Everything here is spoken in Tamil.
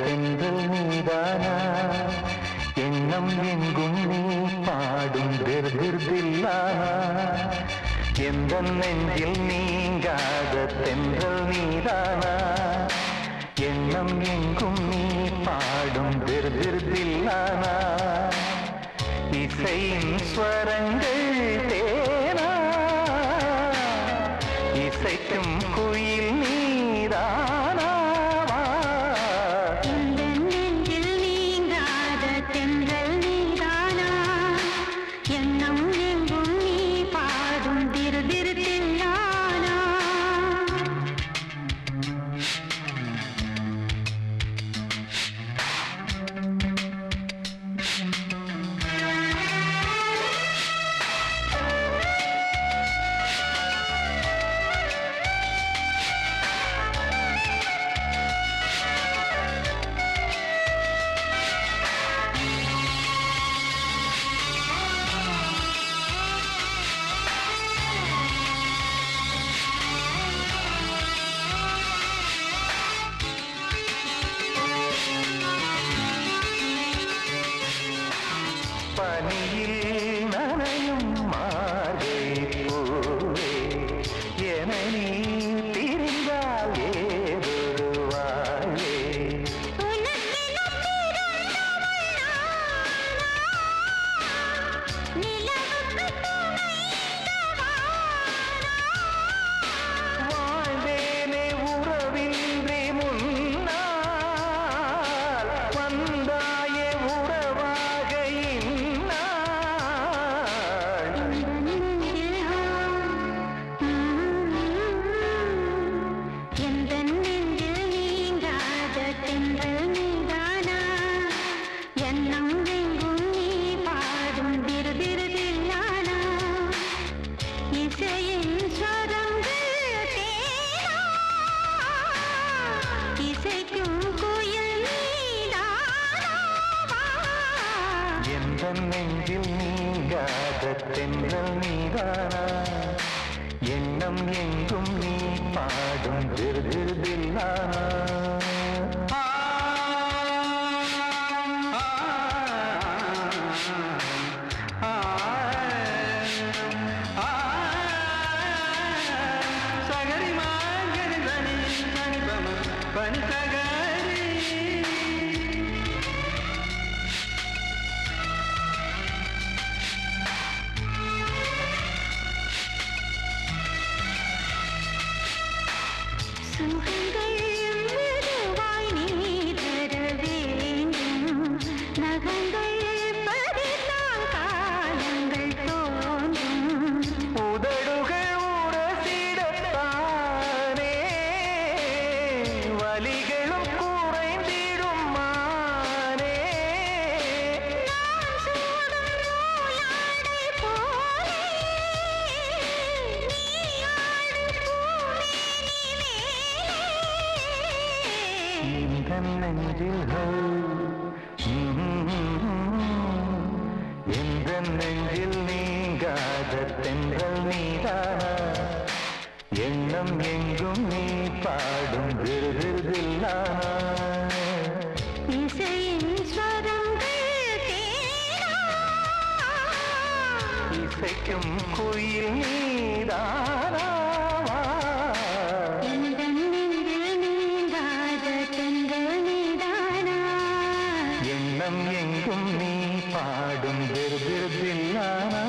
செந்தல் நீதானா? எண்ணம் எங்கும் நீ பாடும் திருதில்லானா எந்த நெஞ்சில் நீங்காத தென்றல் நீதானா? எண்ணம் எங்கும் நீ பாடும் திருதில்லானா இசையின் ஸ்வரங்கள் தேனா? இசைக்கும் குயில் பனியில் நனையும் மார்கை பூவே என நீ எந்த நெஞ்சில் நீங்காத தென்றல் நீதானா? எண்ணம் எங்கும் நீ பாடும் திருதில்லானா சகரி to இந்த நெஞ்சில் ஹோ, எந்த நெஞ்சில் நீங்காத தென்றல் நீதானா எண்ணம் எங்கும் நீ பாடும் விருதில்லானா இசைக்கும் குயில் நீதானாவா உலகம் எங்கும் நீ பாடும் விருதில்லானா